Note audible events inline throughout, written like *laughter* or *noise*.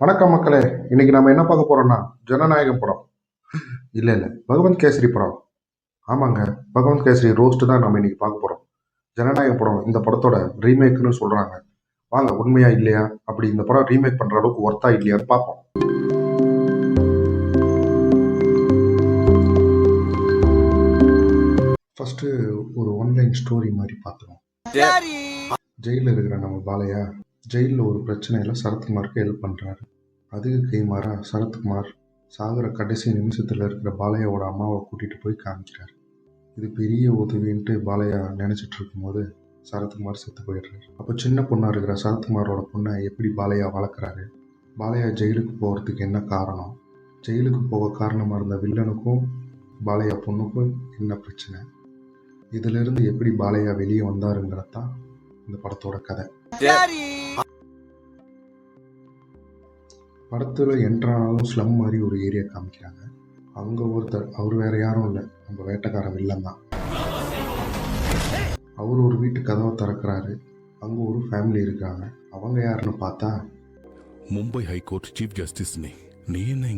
வணக்கம் மக்களே. இன்னைக்கு நம்ம என்ன பார்க்க போறோம்னா ஜனநாயகம் படம். இல்லை இல்லை. பகவந்த் கேசரி படம். ஆமாங்க. பகவந்த் கேசரி ரோஸ்ட் தான் நம்ம இன்னைக்கு பார்க்க போறோம். ஜனநாயக படம் இந்த படத்தோட ரீமேக்னு சொல்றாங்க. வாங்க உண்மையா இல்லையா? அப்படி இந்த படம் ரீமேக் பண்ற அளவுக்கு ஒர்த்தா இல்லையான்னு பார்ப்போம். ஃபர்ஸ்ட் ஒரு ஒன்லைன் ஸ்டோரி மாதிரி பார்த்துருவோம். ஜெயிலில் இருக்கிற நம்ம பாலையா? ஜெயிலில் ஒரு பிரச்சனையில் சரத்குமாருக்கு ஹெல்ப் பண்ணுறாரு அதுக்கு கைமாறா சரத்குமார் சாகுற கடைசி நிமிஷத்தில் இருக்கிற பாலையாவோட அம்மாவை கூட்டிகிட்டு போய் காமிக்கிறார். இது பெரிய உதவின்ட்டு பாலையா நினச்சிட்டு இருக்கும்போது சரத்குமார் செத்து போயிடுறாரு. அப்போ சின்ன பொண்ணாக இருக்கிற சரத்குமாரோட பொண்ணை எப்படி பாலையா வளர்க்குறாரு? பாலையா ஜெயிலுக்கு போகிறதுக்கு என்ன காரணம்? ஜெயிலுக்கு போக காரணமாக இருந்த வில்லனுக்கும் பாலையா பொண்ணுக்கும் என்ன பிரச்சனை? இதிலிருந்து எப்படி பாலையா வெளியே வந்தாருங்கிறது தான் இந்த படத்தோட கதை. படத்தில் என்ட்ரானாலும் ஸ்லம் மாதிரி ஒரு ஏரியா காமிக்கிறாங்க. அவங்க ஒருத்தர் அவர் வேற யாரும் இல்லை. நம்ம வேட்டைக்காரன் வில்லன் தான். அவர் ஒரு வீட்டு கதவை திறக்கிறாரு. அங்கே ஒரு ஃபேமிலி இருக்காங்க. அவங்க யாருன்னு பார்த்தா மும்பை ஹைகோர்ட் சீஃப் ஜஸ்டிஸ் நீ. நீ என்ன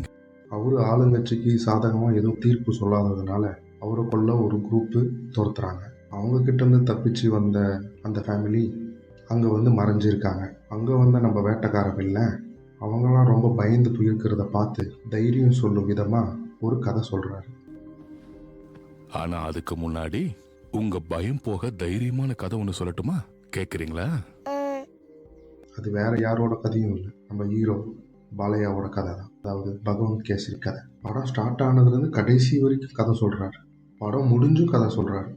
அவர் ஆளுங்கட்சிக்கு சாதகமாக எதுவும் தீர்ப்பு சொல்லாததுனால அவரை கொள்ள ஒரு குரூப்பு துரத்துறாங்க. அவங்கக்கிட்டேருந்து தப்பிச்சு வந்த அந்த ஃபேமிலி அங்கே வந்து மறைஞ்சிருக்காங்க. அங்கே வந்த நம்ம வேட்டைக்காரன் இல்லை அவங்களாம் ரொம்ப பயந்து போயிருக்கிறத பார்த்து தைரியம் சொல்லும் விதமாக ஒரு கதை சொல்கிறாரு ஆனா அதுக்கு முன்னாடி உங்க பயம் போக தைரியமான கதை ஒன்று சொல்லட்டுமா? கேக்குறீங்களா? அது வேற யாரோட கதையும் இல்லை. நம்ம ஹீரோ பாலையாவோட கதை தான். அதாவது பகவந்த் கேசரி கதை. படம் ஸ்டார்ட் ஆனதுலேருந்து கடைசி வரைக்கும் கதை சொல்கிறாரு படம் முடிஞ்சும் கதை சொல்கிறாரு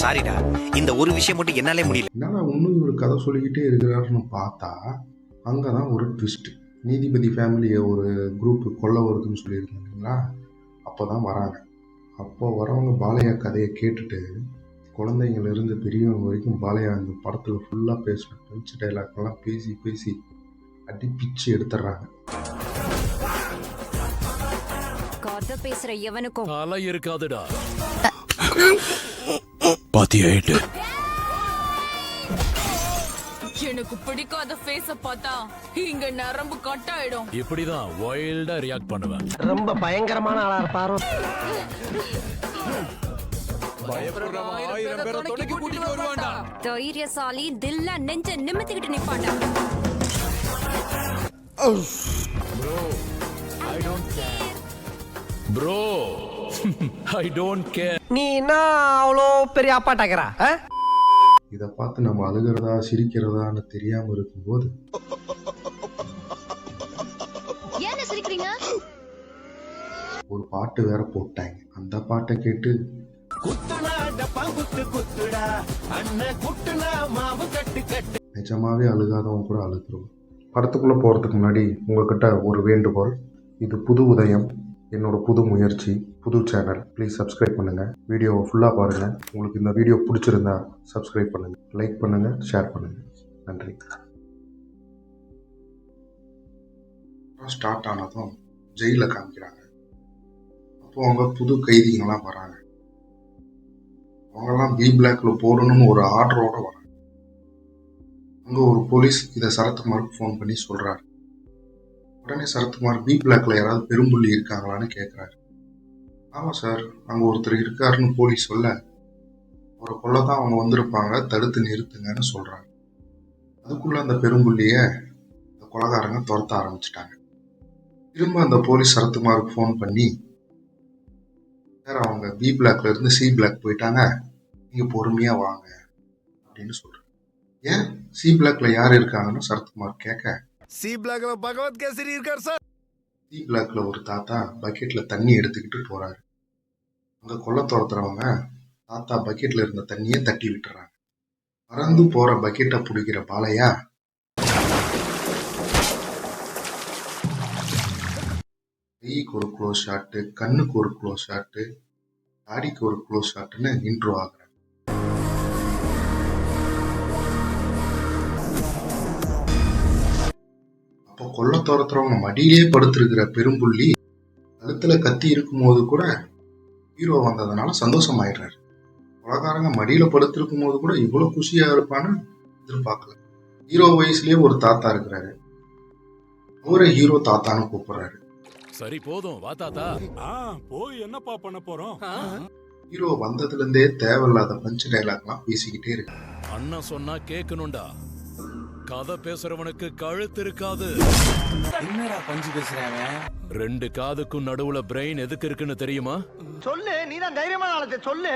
சாரிடா இந்த ஒரு விஷயம் மட்டும் என்னாலே முடியல. என்னடா இன்னும் இவர் கதை சொல்லிக்கிட்டே இருக்கிறாருன்னு பார்த்தா அங்கே தான் ஒரு ட்விஸ்ட் நீதிபதி ஃபேமிலியை ஒரு குரூப் கொல்ல வருதுன்னு சொல்லியிருந்தாங்க இல்லைங்களா? அப்போ தான் வராங்க. அப்போ வரவங்க பாலையா கதையை கேட்டுட்டு குழந்தைங்கள்லேருந்து பெரியவங்க வரைக்கும் பாலையா இந்த படத்தில் ஃபுல்லாக பேசின பஞ்ச் டைலாக்லாம் பேசி பேசி அடி பிச்சு எடுத்துடுறாங்க. பேசுற எவனுக்கும் இருக்காதுடா. பாத்தியாயிட்டு எனக்கு பிடிக்காத ஃபேஸ பார்த்தா இங்க நரம்பு கட் ஆயிடும். இப்படிதான் வைல்டா ரியாக்ட் பண்ணுவேன். ரொம்ப பயங்கரமான ஆளா இருப்பாரோ. தைரியசாலி தில்லா நெஞ்ச நிமித்திக்கிட்டு நிப்பாண்டா ப்ரோ ஐ டோன்ட் கேர் நீ என்ன அவ்வளோ பெரிய அப்பாட்டாக்கிறா இதை பார்த்து நம்ம அழுகிறதா சிரிக்கிறதான்னு தெரியாமல் இருக்கும்போது ஒரு பாட்டு வேற போட்டாங்க. அந்த பாட்டை கேட்டு நிஜமாவே அழுகாதவங்க கூட அழுதுருவோம் படத்துக்குள்ளே போகிறதுக்கு முன்னாடி உங்ககிட்ட ஒரு வேண்டுகோள். இது புது உதயம். என்னோட புது முயற்சி புது சேனல் ப்ளீஸ் சப்ஸ்கிரைப் பண்ணுங்கள் வீடியோவை ஃபுல்லாக பாருங்கள் உங்களுக்கு இந்த வீடியோ பிடிச்சிருந்தா சப்ஸ்கிரைப் பண்ணுங்கள் லைக் பண்ணுங்கள் ஷேர் பண்ணுங்கள் நன்றி. ஸ்டார்ட் ஆனதும் ஜெயிலில் காமிக்கிறாங்க. அப்போது அவங்க புது கைதிகள்லாம் வராங்க. அவங்கெல்லாம் பி பிளாக்ல போடணும்னு ஒரு ஆர்டரோட வராங்க. அங்கே ஒரு போலீஸ் இதை சரத்குமாருக்கு ஃபோன் பண்ணி சொல்கிறாரு உடனே சரத்குமார் பி பிளாக்ல யாராவது பெரும்புள்ளி இருக்காங்களான்னு கேட்குறாரு ஆமாம் சார் அங்கே ஒருத்தர் இருக்காருன்னு போலீஸ் சொல்ல அவரை கொல்ல தான் அவங்க வந்திருப்பாங்க தடுத்து நிறுத்துங்கன்னு சொல்கிறாங்க அதுக்குள்ளே அந்த பெரும்புள்ளிய அந்த கொலகாரங்க துரத்த ஆரம்பிச்சிட்டாங்க. திரும்ப அந்த போலீஸ் சரத்குமாருக்கு ஃபோன் பண்ணி சார் அவங்க பி பிளாக்ல இருந்து சி பிளாக் போயிட்டாங்க நீங்கள் பொறுமையாக வாங்க அப்படின்னு சொல்கிறாங்க ஏன்? சி பிளாக்ல யார் இருக்காங்கன்னு சரத்குமார் கேட்க சி பிளாக்ல பகவத் கேசரி இருக்கார் சார் சி பிளாக்ல ஒரு தாத்தா பக்கெட்ல தண்ணி எடுத்துக்கிட்டு போறாரு. அங்க கொள்ள துரத்துறவங்க தாத்தா பக்கெட்ல இருந்த தண்ணியை தட்டி விட்டுறாங்க. பறந்து போற பக்கெட்டை பிடிக்கிற பாலையா? கைக்கு ஒரு க்ளோஸ் ஷாட்டு கண்ணுக்கு ஒரு க்ளோஸ் ஷாட்டு தாடிக்கு ஒரு க்ளோஸ் ஷாட்டுன்னு இன்ட்ரோ ஆகுறாங்க அப்போ கொல்ல துரத்துறவங்க மடியிலே படுத்திருக்கிற பெரும்புள்ளி கழுத்துல கத்தி இருக்கும்போது கூட ஹீரோ வந்ததுனால சந்தோஷமாயிடுறாரு. கொலகாரங்க மடியில படுத்திருக்கும் போது கூட இவ்வளவு குஷியா இருப்பான்னு எதிர்பார்க்கல. ஹீரோ வயசுலயே ஒரு தாத்தா இருக்கிறாரு. அவரை ஹீரோ தாத்தான்னு கூப்பிடுறாரு. சரி போதும். வா தாத்தா. போய் என்னப்பா பண்ண போறோம்? ஹீரோ வந்ததுல இருந்தே தேவையில்லாத பஞ்ச் டைலாக்லாம் பேசிக்கிட்டே இருக்கு. அண்ணன் சொன்னா கேட்கணும்டா கதை பேசுறவனுக்கு கழுத்து இருக்காது. என்னடா பஞ்சு பேசுறாங்க ரெண்டு காதுக்கும் நடுவுல பிரெயின் எதுக்கு இருக்குன்னு தெரியுமா? சொல்லு நீ தான் தைரியமான ஆளத்தை சொல்லு.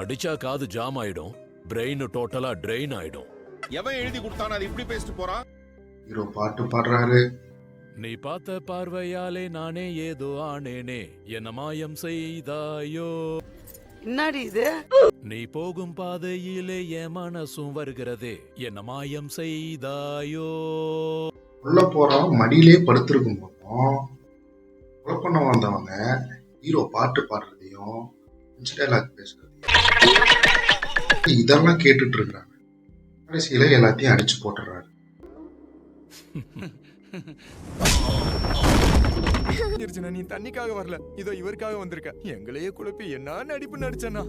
அடிச்சா காது ஜாம் ஆயிடும் பிரெயின் டோட்டலா ட்ரெயின் ஆயிடும். எவன் எழுதி கொடுத்தானோ அது இப்படி பேசிட்டு போறான்? ஹீரோ பாட்டு பாடுறாரு. நீ பார்த்த பார்வையாலே நானே ஏதோ ஆனேனே என்ன மாயம் செய்தாயோ? என்னடி இது? நீ போகும் பாதையிலே என் மனசும் வருகிறதே. என்ன மாயம் செய்தாயோ? உள்ள போறவன் மடியிலே படுத்திருக்கும் போதும் கொலை பண்ண வந்தவங்க ஹீரோ பாட்டு பாடுறதையும் டைலாக் பேசுறதையும் இதெல்லாம் கேட்டுட்டு இருக்கிறாங்க கடைசியில எல்லாத்தையும் அடிச்சு போட்டுறாரு. *laughs* நீ தண்ணிக்காக வரல. இதோ இவருக்காக வந்திருக்க. எங்களையே குழப்பி என்ன நடிப்பு நடிச்சனா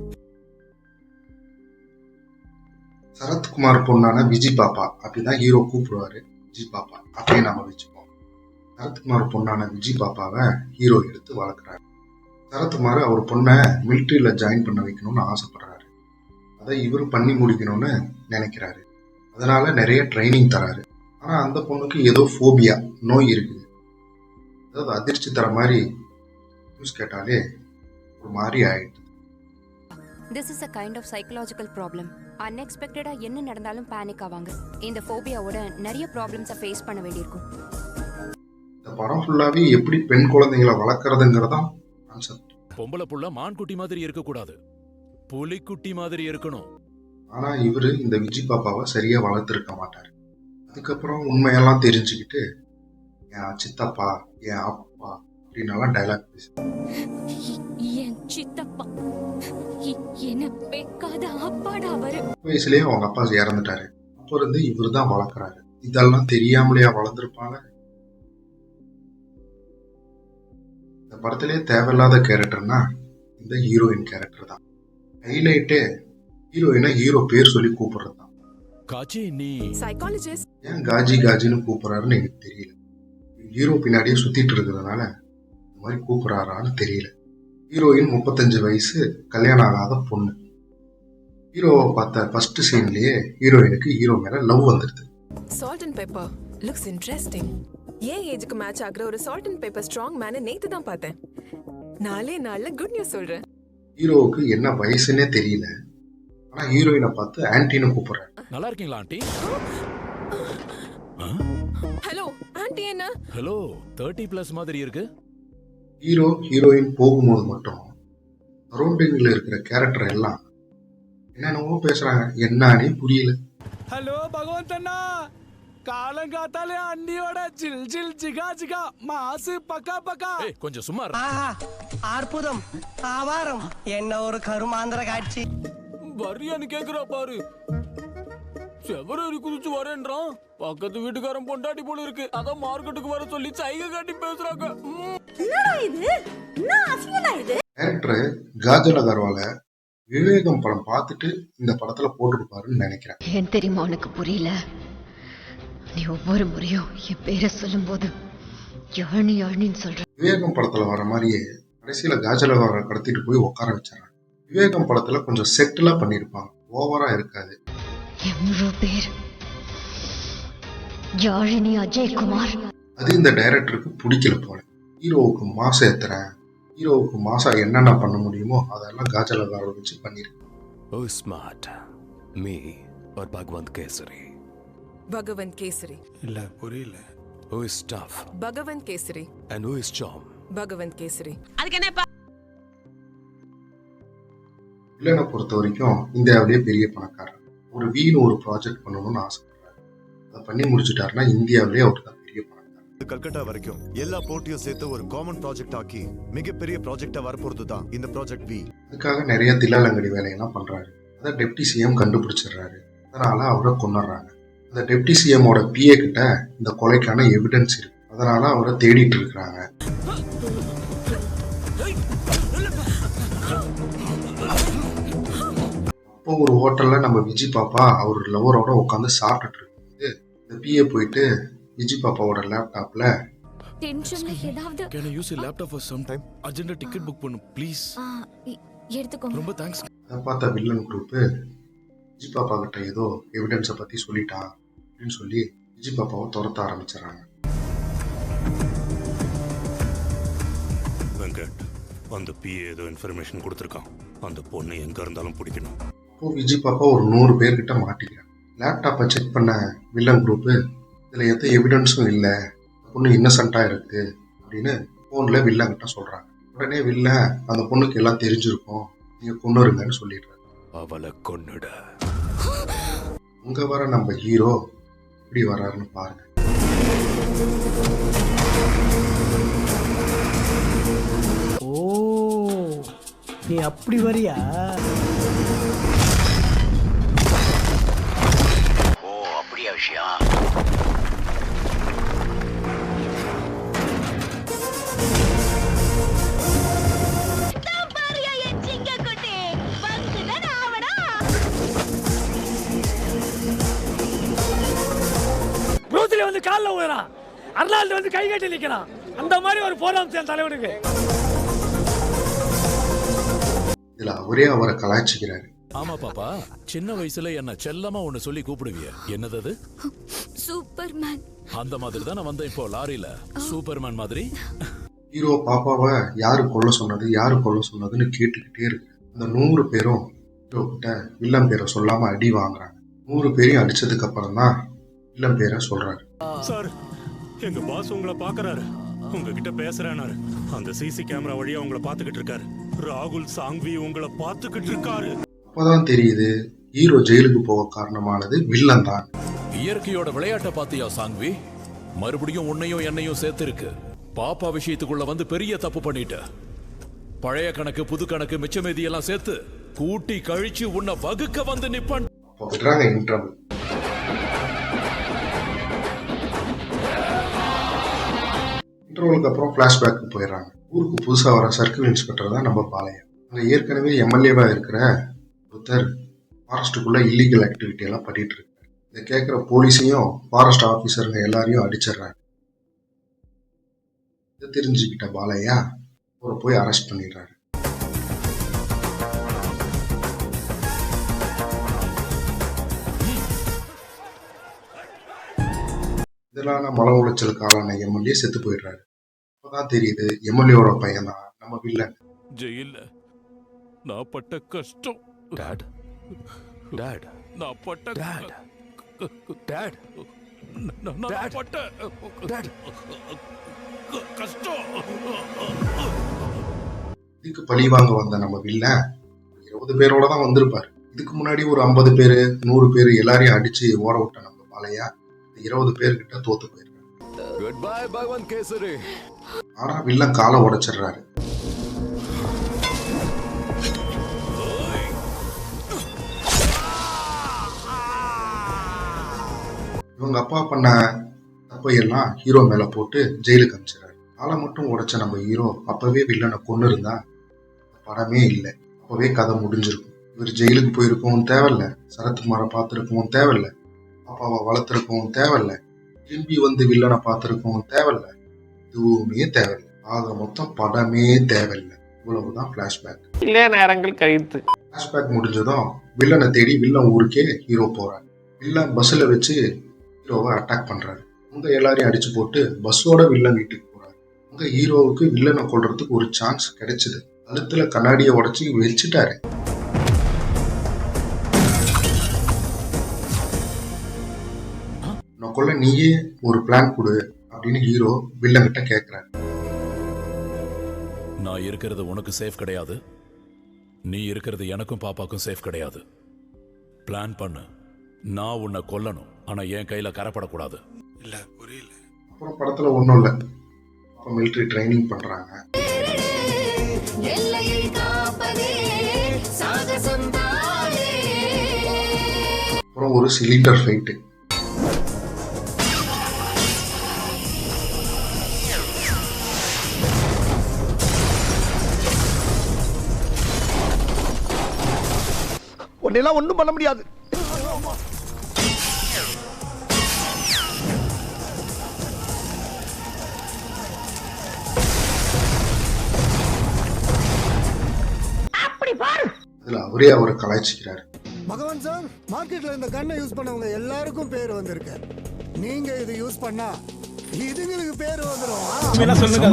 சரத்குமார் பொண்ணான விஜி பாப்பா அப்படிதான் ஹீரோ கூப்பிடுவாரு. விஜி பாப்பா. அப்படியே நாம வச்சுப்போம். சரத்குமார் பொண்ணான விஜி பாப்பாவை ஹீரோ எடுத்து வளர்க்குறாரு. சரத்குமார் அவர் பொண்ணை மிலிட்ரியில் ஜாயின் பண்ண வைக்கணும்னு ஆசைப்படுறாரு. அதை இவர் பண்ணி முடிக்கணும்னு நினைக்கிறாரு. அதனால நிறைய ட்ரைனிங் தராரு. ஆனால் அந்த பொண்ணுக்கு ஏதோ ஃபோபியா நோய் இருக்குது. அதாவது அதிர்ச்சி தர மாதிரி நியூஸ் கேட்டாலே ஒரு மாதிரி ஆயிடுது. This is a kind of psychological problem அன்எக்ஸ்பெக்டடா என்ன நடந்தாலும் பேனிக் ஆவாங்க. இந்த ஃபோபியாவோட நிறைய ப்ராப்ளம்ஸை ஃபேஸ் பண்ண வேண்டியிருக்கும். இந்த படம் ஃபுல்லாவே எப்படி பெண் குழந்தைகளை வளர்க்குறதுங்கிறதான் கான்செப்ட் பொம்பளை புள்ள மான்குட்டி மாதிரி இருக்க கூடாது புலிக்குட்டி மாதிரி இருக்கணும். ஆனா இவரு இந்த விஜய் பாப்பாவை சரியா வளர்த்துருக்க மாட்டாரு. அதுக்கப்புறம் உண்மையெல்லாம் தெரிஞ்சுக்கிட்டு என் சித்தப்பா என் அப்பா அப்படின்னலாம் டைலாக் பேசு என் சித்தப்பா என்ன பெக்காத அப்பாடா அவரு. வயசுலயே அவங்க அப்பா இறந்துட்டாரு. அப்ப இருந்து இவரு தான் வளர்க்குறாரு. இதெல்லாம் தெரியாமலையா வளர்ந்துருப்பாங்க. இந்த படத்திலே தேவையில்லாத கேரக்டர்னா இந்த ஹீரோயின் கேரக்டர் தான். ஹைலைட்டே ஹீரோயினை ஹீரோ பேர் சொல்லி கூப்பிடுறது தான் காச்சி நீ சைக்காலஜிஸ்ட் ஏன் காஜி காஜின்னு கூப்பிடுறாருன்னு எனக்கு தெரியல. ஹீரோ பின்னாடியே சுத்திட்டு இருக்கிறதுனால இந்த மாதிரி கூப்பிடுறாரான்னு தெரியல. ஹீரோயின் முப்பத்தஞ்சு வயசு கல்யாணம் ஆகாத பொண்ணு. ஹீரோவை பார்த்த ஃபர்ஸ்ட் சீன்லயே ஹீரோயினுக்கு ஹீரோ மேல லவ் வந்துடுது salt and pepper looks interesting ஏன் ஏஜுக்கு மேட்ச் ஆகுற ஒரு சால்ட் அண்ட் பெப்பர் ஸ்ட்ராங் மேனை நேத்து தான் பார்த்தேன். நாலே நாள்ல குட் நியூஸ் சொல்றேன். ஹீரோவுக்கு என்ன வயசுன்னே தெரியல. ஆனா ஹீரோயினை பார்த்து ஆன்டின்னு கூப்பிடுறாரு. நல்லா இருக்கீங்களா ஆண்டி ஹலோ ஆன்ட்டி என்ன ஹலோ தேர்ட்டி பிளஸ் மாதிரி இருக்கு. ஹீரோ ஹீரோயின் போகும்போது மட்டும் சரௌண்டிங்ல இருக்கிற கேரக்டர் எல்லாம் என்னென்னவோ பேசுறாங்க. என்னன்னே புரியல. ஹலோ பகவந்த் அண்ணா காலங்காத்தாலே அண்ணியோட ஜில் ஜில் ஜிகா ஜிகா. மாசு பக்கா பக்கா. கொஞ்சம் சும்மா இரு. ஆஹா அற்புதம் ஆவாரம். என்ன ஒரு கருமாந்திர காட்சி. வரியான்னு கேக்குறா பாரு. செவரேறி குதிச்சு வரேன்றான். பக்கத்து வீட்டுக்காரன் பொண்டாட்டி போல இருக்கு. அதான் மார்க்கெட்டுக்கு வர சொல்லி சைகை காட்டி பேசுறாங்க. ம். டேரக்டர் காஜல் அகர்வால விவேகம் படம் பார்த்துட்டு இந்த படத்துல போட்டிருப்பாருன்னு நினைக்கிறேன். ஏன் தெரியுமா உனக்கு புரியல? நீ ஒவ்வொரு முறையும் என் பேரை சொல்லும்போது யாழ்னி யாழ்னின்னு சொல்ற விவேகம் படத்துல வர மாதிரியே கடைசியில காஜல் அகர்வாலை கடத்திட்டு போய் உட்கார வச்சாங்க விவேகம் படத்துல கொஞ்சம் செட்டிலா பண்ணியிருப்பாங்க. ஓவரா இருக்காது. எவ்வளோ பேர் யாழினி அஜய்குமார் அது இந்த டைரக்டருக்கு பிடிக்கல போல ஹீரோவுக்கு மாசம் ஏத்துறேன் ஹீரோவுக்கு மாசம் என்னென்ன பண்ண முடியுமோ அதெல்லாம் காஜல் அகர்வால் வச்சு பண்ணியிருக்கேன் ஓ ஸ்மார்ட் மீ और भगवंत केसरी பகவந்த் கேசரி இல்ல புரியல who is tough Bhagwant kesari and who is charm Bhagwant kesari வில்லனை பொறுத்த வரைக்கும் இந்தியாவிலேயே பெரிய பணக்காரர் ஒரு வீணு ஒரு ப்ராஜெக்ட் பண்ணணும்னு ஆசைப்படுறாரு. அதை பண்ணி முடிச்சிட்டாருன்னா இந்தியாவிலேயே அவர் தான் பெரிய பணக்காரர் கல்கட்டா வரைக்கும் எல்லா போட்டியும் சேர்த்து ஒரு காமன் ப்ராஜெக்ட் ஆக்கி மிகப்பெரிய ப்ராஜெக்டா வரப்போறது தான் இந்த ப்ராஜெக்ட் வி அதுக்காக நிறைய தில்லாலங்கடி வேலையெல்லாம் பண்றாரு. அதை டெப்டி சிஎம் கண்டுபிடிச்சிடுறாரு. அதனால அவரை கொண்டுறாங்க அந்த டெப்டி சிஎமோட பிஏ கிட்ட இந்த கொலைக்கான எவிடன்ஸ் இருக்கு. அதனால அவரை தேடிட்டு இருக்கிறாங்க. அப்போ ஒரு ஹோட்டல்ல நம்ம விஜய் பாப்பா அவர் லவரோட உட்காந்து சாப்பிட்டுட்டு இருக்கும்போது இந்த பிஏ போயிட்டு விஜி பாப்பாவோட லேப்டாப்ல டென்ஷன்ல ஏதாவது can use laptop for some time அர்ஜென்ட்டா டிக்கெட் புக் பண்ணு ப்ளீஸ் எடுத்துக்கோங்க. ரொம்ப தேங்க்ஸ் அதை பார்த்த வில்லன் குரூப்பு விஜி பாப்பா கிட்ட ஏதோ எவிடன்ஸை பற்றி சொல்லிட்டான் அப்படின்னு சொல்லி விஜி பாப்பாவை துரத்த ஆரம்பிச்சிடறாங்க. வெங்கட் அந்த பிஏ ஏதோ இன்ஃபர்மேஷன் கொடுத்துருக்கான். அந்த பொண்ணு எங்க இருந்தாலும் பிடிக்கணும். இப்போ விஜி பாப்பா ஒரு நூறு பேர்கிட்ட மாட்டிக்கிறாங்க. லேப்டாப்பை செக் பண்ண வில்லன் குரூப்பு இதில் எந்த எவிடன்ஸும் இல்லை பொண்ணு இன்னசென்ட்டாக இருக்கு அப்படின்னு ஃபோனில் வில்லன் கிட்ட சொல்கிறாங்க உடனே வில்லன் அந்த பொண்ணுக்கு எல்லாம் தெரிஞ்சிருக்கும் நீங்கள் கொண்டு வருங்கன்னு சொல்லிடுறாரு. அவளை கொன்னுட. அங்கே வர நம்ம ஹீரோ எப்படி வராருன்னு பாருங்க. ஓ நீ அப்படி வரியா? காலில் விழுறான் அர்னால்டு வந்து கை கட்டி நிற்கிறான் அந்த மாதிரி ஒரு போராம் சேர்ந்த தலைவனுக்கு. இதில் அவரே அவரை கலாய்ச்சிக்கிறாரு. ஆமா பாப்பா. சின்ன வயசுல என்ன செல்லமா ஒண்ணு சொல்லி கூப்பிடுவிய. என்னது அது? சூப்பர்மேன். அந்த மாதிரி தான் நான் வந்தேன் இப்போ லாரியில. சூப்பர்மேன் மாதிரி. ஹீரோ பாப்பாவை யாரு கொல்ல சொன்னது யாரு கொல்ல சொன்னதுன்னு கேட்டுக்கிட்டே இருக்கு. அந்த நூறு பேரும் ஹீரோ கிட்ட வில்லன் பேரை சொல்லாம அடி வாங்குறாங்க. நூறு பேரையும் அடிச்சதுக்கு அப்புறம் தான் வில்லன் பேரை சொல்றாரு. சார் எங்க பாஸ் உங்களை பாக்குறாரு உங்ககிட்ட பேசுறேனாரு. அந்த சிசி கேமரா வழியா உங்களை பாத்துக்கிட்டு இருக்காரு. ராகுல் சாங்வி உங்களை பாத்துக்கிட்டு இருக்காரு. அப்பதான் தெரியுது ஹீரோ ஜெயிலுக்கு போக காரணமானது வில்லன் தான் இயற்கையோட விளையாட்டை பாத்தியா சாங்வி? மறுபடியும் உன்னையும் என்னையும் சேர்த்திருக்கு. பாப்பா விஷயத்துக்குள்ள வந்து பெரிய தப்பு பண்ணிட்ட. பழைய கணக்கு புது கணக்கு மிச்சமேதி எல்லாம் சேர்த்து கூட்டி கழிச்சு உன்னை வகுக்க வந்து நிப்பன். விடுறாங்க இன்டர்வல். இன்டர்வலுக்கு அப்புறம் ஃப்ளாஷ்பேக்கு போயிடுறாங்க. ஊருக்கு புதுசாக வர சர்க்கிள் இன்ஸ்பெக்டர் தான் நம்ம பாளையம். அங்கே ஏற்கனவே எம்எல்ஏவாக இருக்கிற ஒருத்தர் ஃபாரஸ்ட்டுக்குள்ளே இல்லீகல் ஆக்டிவிட்டி எல்லாம் பண்ணிட்டு இருக்கு இதை கேட்குற போலீஸையும் ஃபாரஸ்ட் ஆஃபீஸருங்க எல்லாரையும் அடிச்சிடுறாங்க. இதை தெரிஞ்சுக்கிட்ட பாலையா அவரை போய் அரெஸ்ட் பண்ணிடுறாரு. இதனால மன உளைச்சலுக்கு ஆளான எம்எல்ஏ செத்து போயிடுறாரு. அப்பதான் தெரியுது எம்எல்ஏவோட பையன் தான் நம்ம வில்லன் ஜெயில நான் பட்ட கஷ்டம். டாட் டாட் நான் பட்ட டாட் டாட் நான் பட்ட டாட் கஷ்டம். இதுக்கு பழி வாங்க வந்த நம்ம வில்லன் இருபது பேரோட தான் வந்திருப்பாரு. இதுக்கு முன்னாடி ஒரு ஐம்பது பேர் நூறு பேர் எல்லாரையும் அடிச்சு ஓட விட்ட நம்ம பாலையா? இருபது பேர்கிட்ட தோத்து போயிருக்காரு குட் பை பகவான் கேசரி ஆனா வில்லன் காலை உடைச்சிடுறாரு. இவங்க அப்பா பண்ண தப்பையெல்லாம் ஹீரோ மேல போட்டு ஜெயிலுக்கு அனுப்பிச்சிடுறாரு காலை மட்டும் உடைச்ச நம்ம ஹீரோ அப்பவே வில்லனை கொண்டு இருந்தா படமே இல்லை. அப்பவே கதை முடிஞ்சிருக்கும். இவர் ஜெயிலுக்கு போயிருக்கவும் தேவையில்ல. சரத்குமாரை பார்த்துருக்கவும் தேவையில்ல. அப்பாவை வளர்த்துருக்கவும் தேவையில்ல. திரும்பி வந்து வில்லனை பார்த்துருக்கவும் தேவையில்ல. எதுவுமே தேவையில்லை. ஆக மொத்தம் படமே தேவையில்லை. இவ்வளவுதான் ஃப்ளாஷ்பேக் இல்ல நேரங்கள் கழித்து. ஃப்ளாஷ்பேக் முடிஞ்சதும் வில்லனை தேடி வில்லன் ஊருக்கே ஹீரோ போறாரு. வில்லன் பஸ்ஸில் வச்சு ஹீரோவை அட்டாக் பண்றாரு. அங்க எல்லாரையும் அடிச்சு போட்டு பஸ்ஸோட வில்லன் வீட்டுக்கு போறாரு. அங்க ஹீரோவுக்கு வில்லனை கொல்றதுக்கு ஒரு சான்ஸ் கிடைச்சது. கழுத்துல கண்ணாடியை உடைச்சி வச்சுட்டாரு கொல்ல நீயே ஒரு பிளான் கொடு அப்படின்னு ஹீரோ வில்லன் கிட்ட கேட்கிறாரு நான் இருக்கிறது உனக்கு சேஃப் கிடையாது. நீ இருக்கிறது எனக்கும் பாப்பாக்கும் சேஃப் கிடையாது. பிளான் பண்ணு. நான் உன்னை கொல்லணும். ஆனா என் கையில கரப்படக்கூடாது. இல்ல புரியல. அப்புறம் படத்துல ஒன்றும் இல்லை. அப்போ மிலிட்ரி ட்ரைனிங் பண்றாங்க. அப்புறம் ஒரு சிலிண்டர் ஃபைட்டு உன்னையெல்லாம் ஒன்றும் பண்ண முடியாது. இதுல அவரே அவரை கலாய்ச்சிக்கிறாரு. பகவான் சார் மார்க்கெட்ல இந்த கண்ணை யூஸ் பண்ணவங்க எல்லாருக்கும் பேர் வந்திருக்கு. நீங்க இது யூஸ் பண்ணா இதுங்களுக்கு பேர் வந்துடும் சொல்லுங்க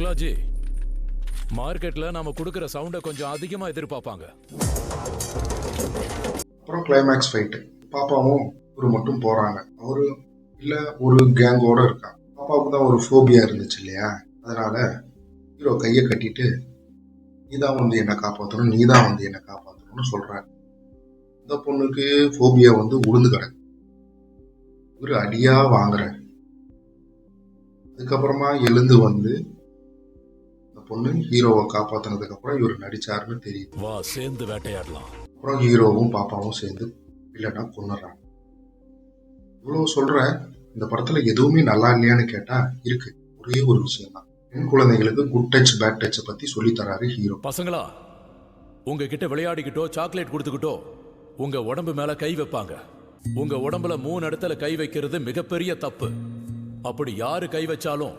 சுக்லாஜி மார்க்கெட்ல நாம கொடுக்குற சவுண்டை கொஞ்சம் அதிகமா எதிர்பார்ப்பாங்க. அப்புறம் கிளைமேக்ஸ் ஃபைட்டு பாப்பாவும் ஒரு மட்டும் போறாங்க. அவரு இல்ல ஒரு கேங்கோட இருக்கா பாப்பாவுக்கு தான் ஒரு ஃபோபியா இருந்துச்சு இல்லையா? அதனால ஹீரோ கையை கட்டிட்டு நீ தான் வந்து என்னை காப்பாற்றணும் நீ தான் வந்து என்னை காப்பாற்றணும்னு சொல்றாரு. இந்த பொண்ணுக்கு ஃபோபியா வந்து உளுந்து கிடக்கு. ஒரு அடியா வாங்குறாரு. அதுக்கப்புறமா எழுந்து வந்து பொண்ணு ஹீரோவை காப்பாத்தினதுக்கு அப்புறம் இவர் நடிச்சாருன்னு தெரியுது. வா சேர்ந்து வேட்டையாடலாம். அப்புறம் ஹீரோவும் பாப்பாவும் சேர்ந்து இல்லைன்னா கொண்டுறாங்க இவ்வளோ சொல்றேன் இந்த படத்துல எதுவுமே நல்லா இல்லையான்னு கேட்டா இருக்கு. ஒரே ஒரு விஷயம் தான் பெண் குழந்தைகளுக்கு குட் டச் பேட் டச்சை பத்தி சொல்லி தராரு ஹீரோ. பசங்களா உங்ககிட்ட விளையாடிக்கிட்டோ சாக்லேட் கொடுத்துக்கிட்டோ உங்க உடம்பு மேல கை வைப்பாங்க. உங்க உடம்புல மூணு இடத்துல கை வைக்கிறது மிகப்பெரிய தப்பு. அப்படி யாரு கை வச்சாலும்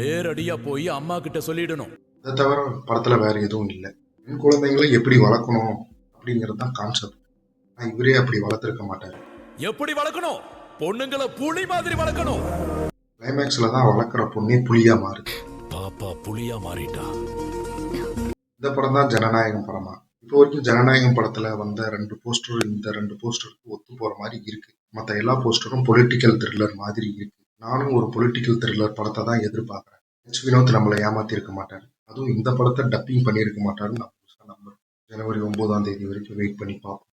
நேரடியா போய் அம்மா கிட்ட சொல்லிடணும். இதை தவிர படத்துல வேற எதுவும் இல்லை. பெண் குழந்தைகளை எப்படி வளர்க்கணும் அப்படிங்கிறது தான் கான்செப்ட் ஆனா இவரே அப்படி வளர்த்துருக்க மாட்டாரு. எப்படி வளர்க்கணும்? பொண்ணுங்களை புலி மாதிரி வளர்க்கணும். கிளைமேக்ஸ்ல தான் வளர்க்குற பொண்ணே புலியா மாறுது பாப்பா புலியா மாறிட்டா. இந்த படம் தான் ஜனநாயகம் படமா? இப்போ வரைக்கும் ஜனநாயகம் படத்துல வந்த ரெண்டு போஸ்டர் இந்த ரெண்டு போஸ்டருக்கு ஒத்து போற மாதிரி இருக்கு. மற்ற எல்லா போஸ்டரும் பொலிட்டிக்கல் த்ரில்லர் மாதிரி இருக்கு. நானும் ஒரு பொலிட்டிக்கல் த்ரில்லர் படத்தை தான் எதிர்பார்க்குறேன். ஹெச் வினோத் நம்மளை ஏமாத்திருக்க மாட்டார். அதுவும் இந்த படத்தை டப்பிங் பண்ணியிருக்க மாட்டாருன்னு நான் புதுசா நம்புறேன். ஜனவரி ஒன்பதாம் தேதி வரைக்கும் வெயிட் பண்ணி பார்ப்போம்.